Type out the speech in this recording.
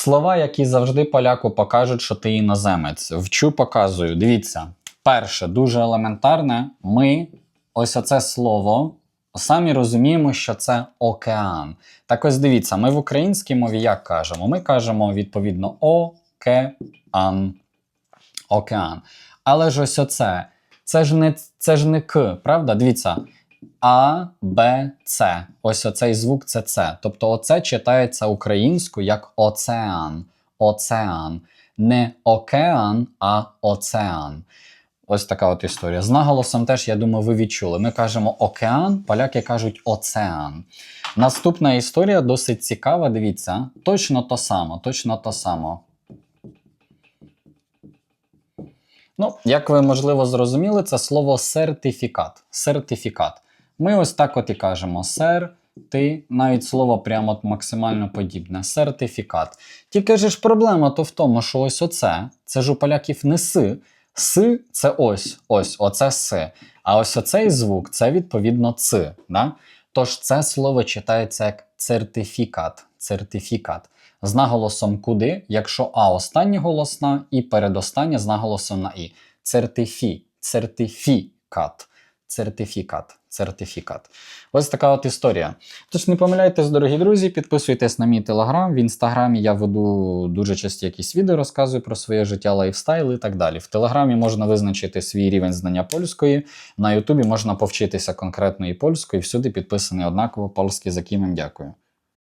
Слова, які завжди поляку покажуть, що ти іноземець. Вчу, показую. Дивіться. Перше, дуже елементарне. Ми ось оце слово самі розуміємо, що це океан. Так ось дивіться, ми в українській мові як кажемо? Ми кажемо відповідно океан. Океан. Але ж ось оце. Це ж не, це ж не К, правда? Дивіться. А, Б, С. Ось оцей звук це С. Тобто оце читається українською як оцеан. Оцеан. Не океан, а оцеан. Ось така от історія. З наголосом теж, я думаю, ви відчули. Ми кажемо океан, поляки кажуть оцеан. Наступна історія досить цікава. Дивіться, точно то само, точно то само. Ну, як ви можливо зрозуміли, це слово сертифікат. Сертифікат. Ми ось так от і кажемо сер. Ти навіть слово прямо от максимально подібне. Сертифікат. Тільки ж проблема то в тому, що ось оце, це ж у поляків не си. Си це ось, ось, оце си. А ось оцей звук це відповідно ци. Да? Тож це слово читається як цертифікат. Цертифікат. З наголосом куди, якщо А остання голосна і передостання з наголосом на І. Цертифі, цертифікат. Цертифікат. Сертифікат. Ось така от історія. Тож не помиляйтесь, дорогі друзі, підписуйтесь на мій телеграм. В інстаграмі я веду дуже часті якісь відео, розказую про своє життя, лайфстайл і так далі. В телеграмі можна визначити свій рівень знання польської. На Ютубі можна повчитися конкретної польської. Всюди підписаний однаково польський, за ким дякую.